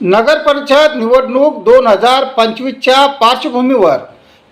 नगर परिषद निवडणूक दोन हजार पंचवीसच्या पार्श्वभूमीवर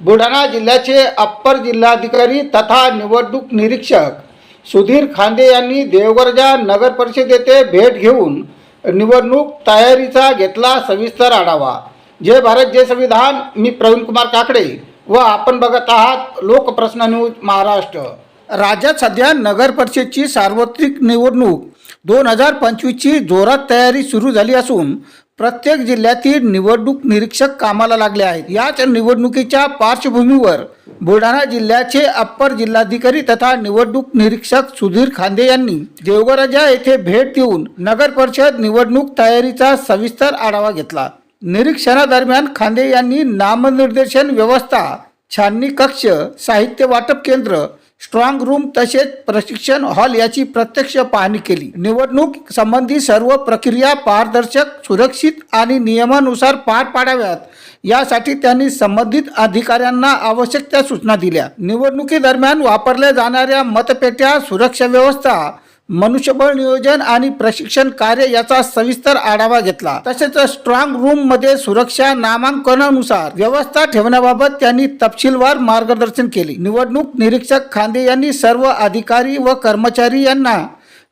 बुलढाणा जिल्ह्याचे अप्पर जिल्हाधिकारी तथा निवडणूक निरीक्षक सुधीर खांदे यांनी देवगरजा नगर परिषद येथे भेट घेऊन निवडणूक तयारीचा घेतला सविस्तर आढावा. जय भारत जय संविधान. मी प्रवीण कुमार काकडे व आपण बघत आहात लोकप्रश्न न्यूज महाराष्ट्र. राज्यात सध्या नगर परिषदची सार्वत्रिक निवडणूक दोन हजार पंचवीसची जोरात तयारी सुरू झाली असून प्रत्येक जिल्ह्यातील निवडणूक निरीक्षक कामाला लागले आहेत. याच निवडणुकीच्या पार्श्वभूमीवर बुलढाणा जिल्ह्याचे अप्पर जिल्हाधिकारी तथा निवडणूक निरीक्षक सुधीर खांदे यांनी देवगराजा येथे भेट देऊन नगर परिषद निवडणूक तयारीचा सविस्तर आढावा घेतला. निरीक्षणादरम्यान खांदे यांनी नामनिर्देशन व्यवस्था छाननी कक्ष साहित्य वाटप केंद्र स्ट्रॉंग रूम तसेच प्रशिक्षण हॉल याची प्रत्यक्ष पाहणी केली. निवडणूक संबंधी सर्व प्रक्रिया पारदर्शक सुरक्षित आणि नियमानुसार पार पाडाव्यात. यासाठी त्यांनी संबंधित अधिकाऱ्यांना आवश्यक त्या सूचना दिल्या. निवडणुकीदरम्यान वापरल्या जाणाऱ्या मतपेट्या सुरक्षा व्यवस्था मनुष्यबळ नियोजन आणि प्रशिक्षण कार्य याचा सविस्तर आढावा घेतला. तसेच स्ट्रॉंग रूममध्ये सुरक्षा नामांकनानुसार व्यवस्था ठेवण्याबाबत त्यांनी तपशीलवार मार्गदर्शन केले. निवडणूक निरीक्षक खांदे यांनी सर्व अधिकारी व कर्मचारी यांना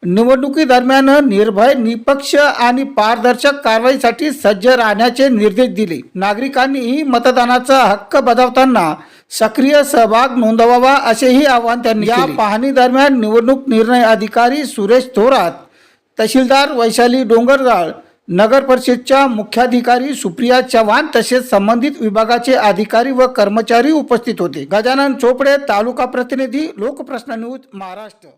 निवडणुकीदरम्यान निर्भय निपक्ष आणि पारदर्शक कारवाईसाठी सज्ज राहण्याचे निर्देश दिले. नागरिकांनीही मतदानाचा हक्क बजावताना सक्रिय सहभाग नोंदवावा असेही आवाहन त्यांनी या पाहणी दरम्यान निवडणूक निर्णय अधिकारी सुरेश थोरात तहसीलदार वैशाली डोंगरगाळ नगर परिषदच्या मुख्याधिकारी सुप्रिया चव्हाण तसेच संबंधित विभागाचे अधिकारी व कर्मचारी उपस्थित होते. गजानन चोपडे तालुका प्रतिनिधी लोकप्रश्न न्यूज महाराष्ट्र.